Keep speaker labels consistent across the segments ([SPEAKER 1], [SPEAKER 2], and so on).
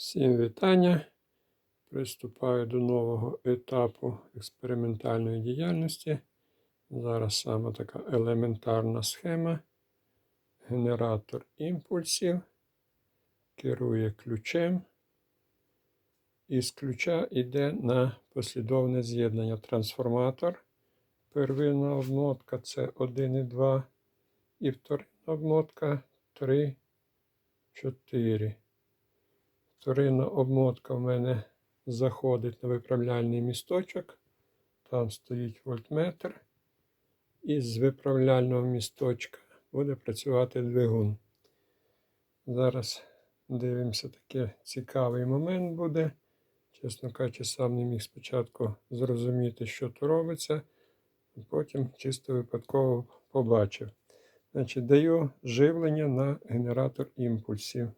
[SPEAKER 1] Всім вітання. Приступаю до нового етапу експериментальної діяльності. Зараз саме така елементарна схема. Генератор імпульсів керує ключем. Із ключа йде на послідовне з'єднання трансформатор. Первинна обмотка це 1 і 2. І вторинна обмотка 3, 4. Вторинна обмотка в мене заходить на виправляльний місточок. Там стоїть вольтметр. І з виправляльного місточка буде працювати двигун. Зараз дивимося, такий цікавий момент буде. Чесно кажучи, сам не міг спочатку зрозуміти, що то робиться, а потім чисто випадково побачив. Значить, даю живлення на генератор імпульсів.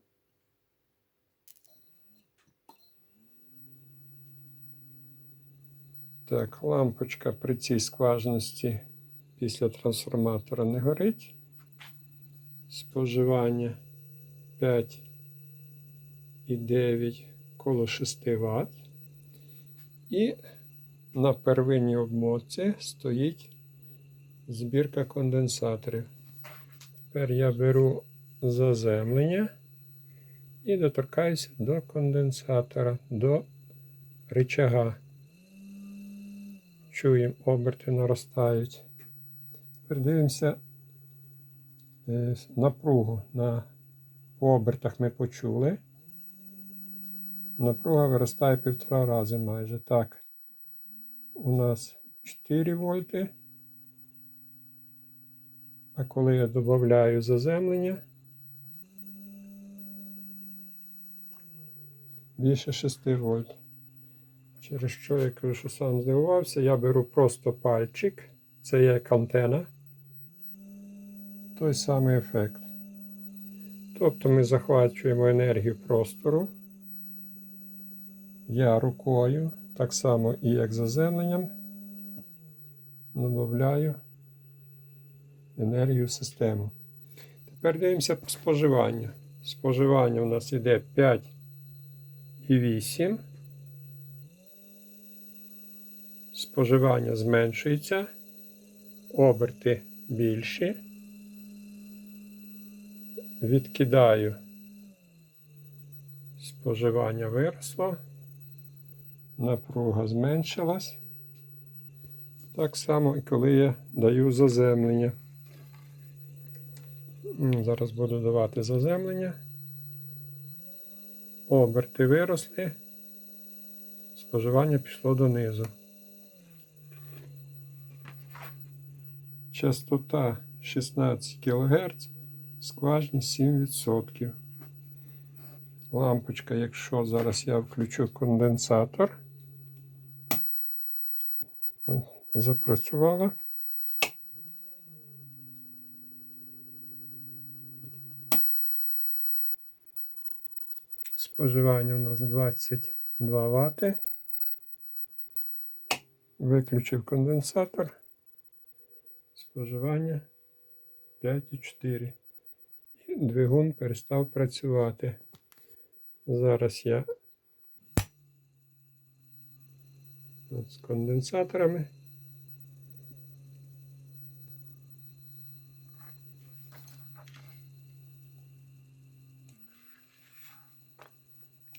[SPEAKER 1] Так, лампочка при цій скважності після трансформатора не горить. Споживання 5,9 коло 6 Вт. І на первинній обмотці стоїть збірка конденсаторів. Тепер я беру заземлення і доторкаюся до конденсатора, до рычага. Чуємо, оберти наростають. Тепер е, напругу. На обертах ми почули. Напруга виростає півтора рази майже. Так. У нас 4 вольти. А коли я додаю заземлення, більше 6 вольт. Через що я кажу, що сам здивувався, я беру просто пальчик, це як антена. Той самий ефект. Тобто ми захвачуємо енергію простору. Я рукою, так само і як заземленням, додаю енергію в систему. Тепер дивимося по споживанню. Споживання у нас йде 5,8. Споживання зменшується, оберти більші. Відкидаю. Споживання виросло. Напруга зменшилась. Так само і коли я даю заземлення. Зараз буду давати заземлення. Оберти виросли. Споживання пішло донизу. Частота 16 кГц, скважність 7%. Лампочка, якщо зараз я включу конденсатор, запрацювала. Споживання у нас 22 Вт. Виключив конденсатор. Споживання 5,4. І двигун перестав працювати. Зараз я з конденсаторами.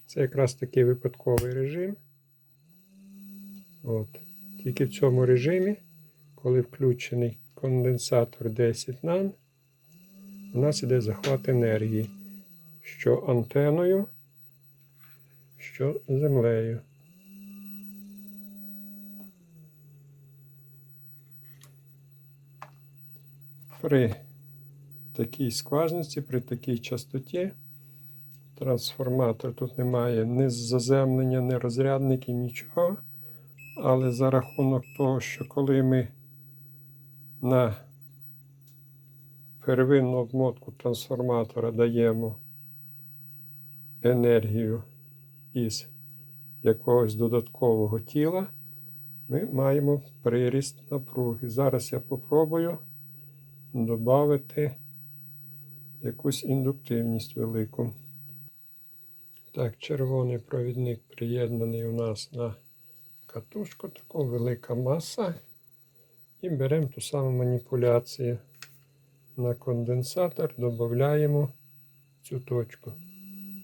[SPEAKER 1] Це якраз такий випадковий режим. От. Тільки в цьому режимі, коли включений конденсатор 10 нан, у нас іде захват енергії, що антеною, що землею. При такій скважності, при такій частоті трансформатор тут немає ні заземлення, ні розрядників, нічого. Але за рахунок того, що коли ми на первинну обмотку трансформатора даємо енергію із якогось додаткового тіла, ми маємо приріст напруги. Зараз я попробую додати якусь індуктивність велику. Так, червоний провідник приєднаний у нас на катушку, таку велика маса. І беремо ту саму маніпуляцію. На конденсатор додаємо цю точку.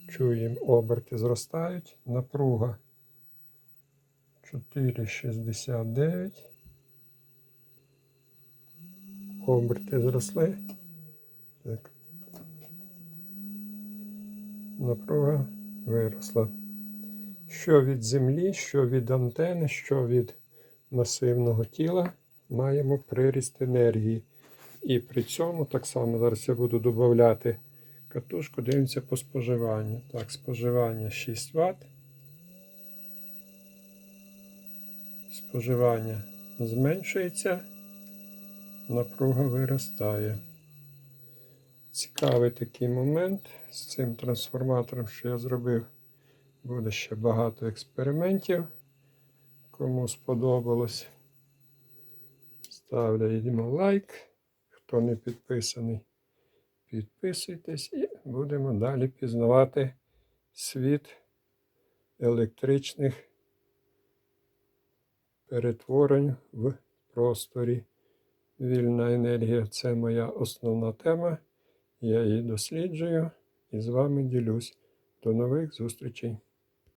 [SPEAKER 1] Чуємо, оберти зростають. Напруга 4,69. Оберти зросли. Так. Напруга виросла. Що від землі, що від антени, що від масивного тіла маємо приріст енергії. І при цьому так само зараз я буду додати катушку, дивимося по споживанню. Так, споживання 6 Вт. Споживання зменшується, напруга виростає. Цікавий такий момент з цим трансформатором, що я зробив. Буде ще багато експериментів. Кому сподобалось, ставляємо лайк. Хто не підписаний, підписуйтесь і будемо далі пізнавати світ електричних перетворень в просторі. Вільна енергія це моя основна тема. Я її досліджую і з вами ділюсь. До нових зустрічей!